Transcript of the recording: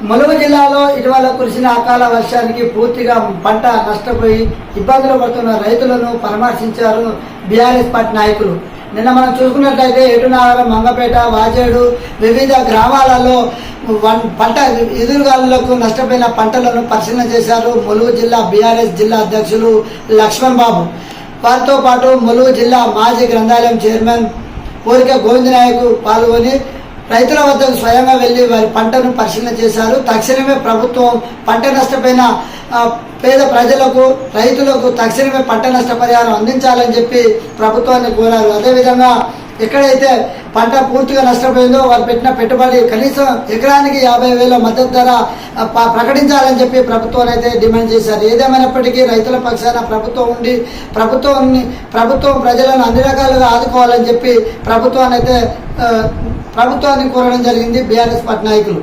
ములుగు జిల్లాలో ఇటీవల కురిసిన అకాల వర్షానికి పూర్తిగా పంట నష్టపోయి ఇబ్బందులు పడుతున్న రైతులను పరామర్శించారు బీఆర్ఎస్ పార్టీ నాయకులు. నిన్న మనం చూసుకున్నట్లయితే ఎటునాగరం మంగపేట వాజేడు వివిధ గ్రామాలలో వన్ పంట ఎదురుగాలులకు నష్టపోయిన పంటలను పరిశీలన చేశారు ములుగు జిల్లా బీఆర్ఎస్ జిల్లా అధ్యక్షులు లక్ష్మణ్ బాబు వారితో పాటు ములుగు జిల్లా మాజీ గ్రంథాలయం చైర్మన్ కోరిక గోవింద నాయకు పాల్గొని రైతుల వద్దకు స్వయంగా వెళ్ళి వారి పంటను పరిశీలన చేశారు. తక్షణమే ప్రభుత్వం పంట నష్టపోయిన పేద ప్రజలకు రైతులకు తక్షణమే పంట నష్టపరిహారం అందించాలని చెప్పి ప్రభుత్వాన్ని కోరారు. అదేవిధంగా ఎక్కడైతే పంట పూర్తిగా నష్టపోయిందో వారు పెట్టిన పెట్టుబడి కనీసం ఎకరానికి యాభై వేల మద్దతు ధర ప్రకటించాలని చెప్పి ప్రభుత్వాన్ని అయితే డిమాండ్ చేశారు. ఏదేమైనప్పటికీ రైతుల పక్షాన ప్రభుత్వం ఉండి ప్రభుత్వాన్ని ప్రభుత్వం ప్రజలను అన్ని రకాలుగా ఆదుకోవాలని చెప్పి ప్రభుత్వాన్ని అయితే ప్రభుత్వాన్ని కోరడం జరిగింది బీఆర్ఎస్ పట్నాయకులు నాయకులు.